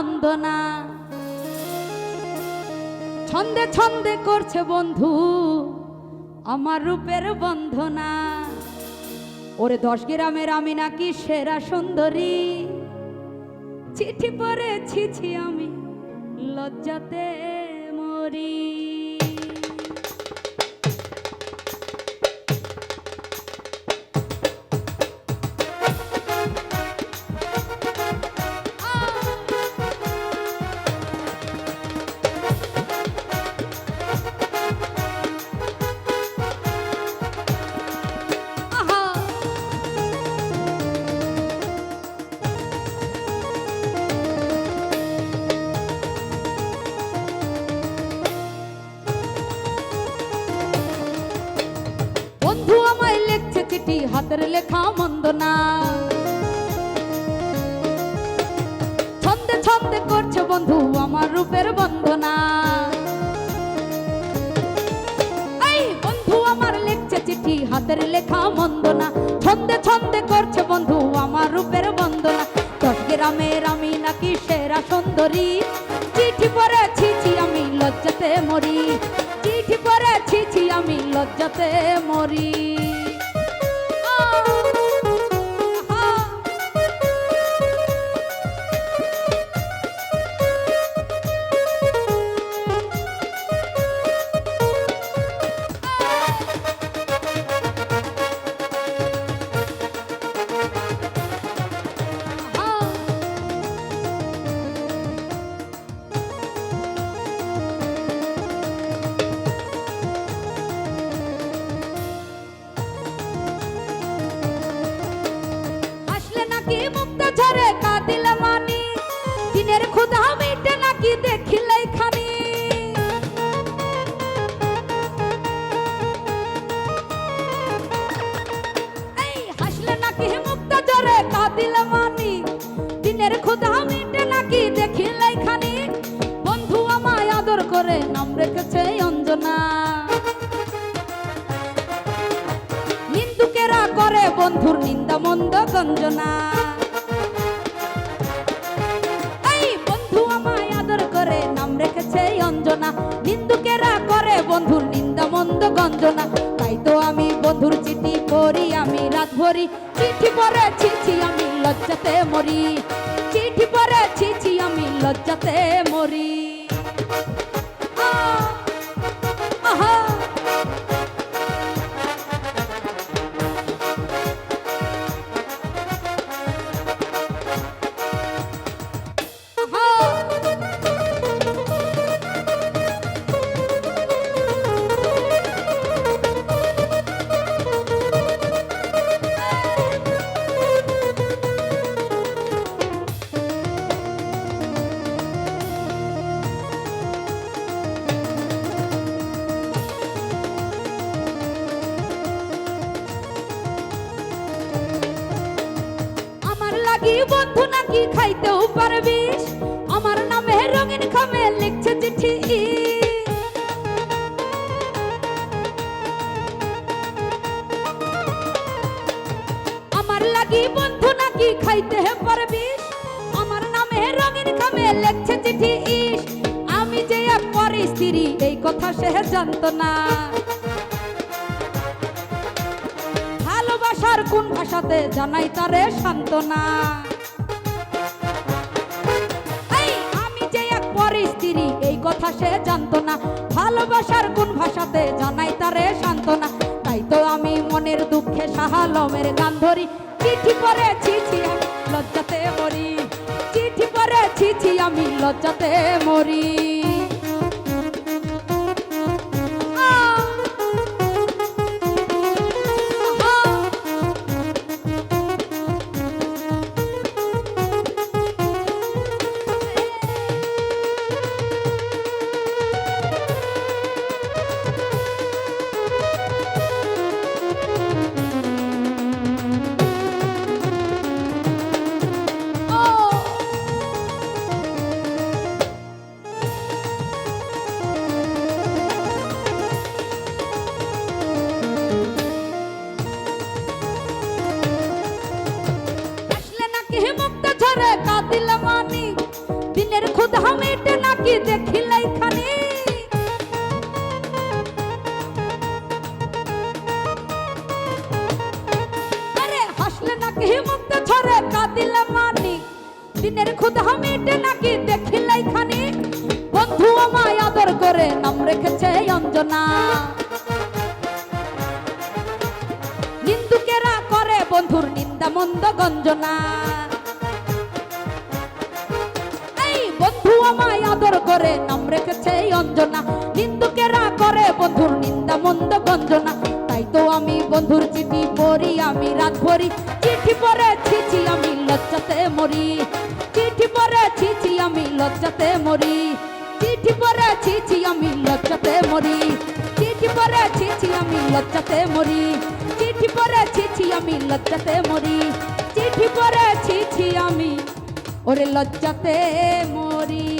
মন্দ না ছন্দে ছন্দে করছে বন্ধু আমার রূপের বন্ধনা ওরে দশ গ্রামের আমি নাকি সেরা সুন্দরী। চিঠি পড়েছি আমি, লজ্জাতে মরি। হাতের লেখা মন্দ না। ছন্দে ছন্দে করছে বন্ধু আমার রূপের বন্দনা। এই বন্ধু আমার চিঠি, হাতের লেখা মন্দ না। ছন্দে ছন্দে করছে বন্ধু আমার রূপের বন্দনা। দশ গ্রামের আমি নাকি সেরা সুন্দরী। চিঠি পরে পড়েছি আমি লজ্জাতে মরি। চিঠি পরে পড়েছি আমি লজ্জাতে মরি। বন্ধুর নিন্দা মন্দ গঞ্জনা। এই বন্ধু আমায় আদর করে, নাম রেখেছে অঞ্জনা। নিন্দুকেরা করে বন্ধুর নিন্দা মন্দ গঞ্জনা। তাই তো আমি বন্ধুর চিঠি পড়ি, আমি রাত ভরি। চিঠি পরে ছিছি আমি লজ্জাতে মরি। চিঠি পরে ছিছি আমি লজ্জাতে মরি। লাগি বন্ধু নাকি খাইতেও পারবিস? আমার নামে রঙিন খামে লিখছে চিঠি। আমার লাগি বন্ধু নাকি খাইতে পারবিস? আমার নামে রঙিন খামে লিখছে চিঠি। আমি যে এক পরে স্ত্রী, এই কথা সে জানতো না। কোন ভাষাতে জানাই তারে সান্ত্বনা? আমি এই কথা সে জানতো না। ভালোবাসার কোন ভাষাতে জানাই তারে সান্ত্বনা? তাই তো আমি মনের দুঃখে সাহালমের গান ধরি। চিঠি পরে ছিছি আমি, লজ্জাতে মরি। চিঠি পরে ছিছি আমি, লজ্জাতে মরি। মেটে নাকি দেখিলাই খানি। আরে হাসলে নাকি মুক্ত ছড়ে কাঁদিলে মানি দিনের ক্ষুধা মেটে নাকি দেখিলাই খানি। বন্ধু আমায় আদর করে নাম রেখেছে অঞ্জনা। নিন্দুকেরা করে বন্ধুর নিন্দা মন্দ গঞ্জনা। আমায় আদর করে, নাম রেখেছে অঞ্জনা। নিন্দুকেরা করে বন্ধুর নিন্দা, মন্দ গঞ্জনা। তাই তো আমি বন্ধুর চিঠি পড়ি, আমি রাত ভরি। চিঠি পরে ছিছি আমি, লজ্জাতে মরি। চিঠি পরে ছিছি আমি, লজ্জাতে মরি। চিঠি পরে ছিছি আমি, লজ্জাতে মরি। চিঠি পরে ছিছি আমি, লজ্জাতে মরি। চিঠি পরে ছিছি আমি, লজ্জাতে মরি। চিঠি পরে ছিছি আমি, ওরে লজ্জাতে মরি।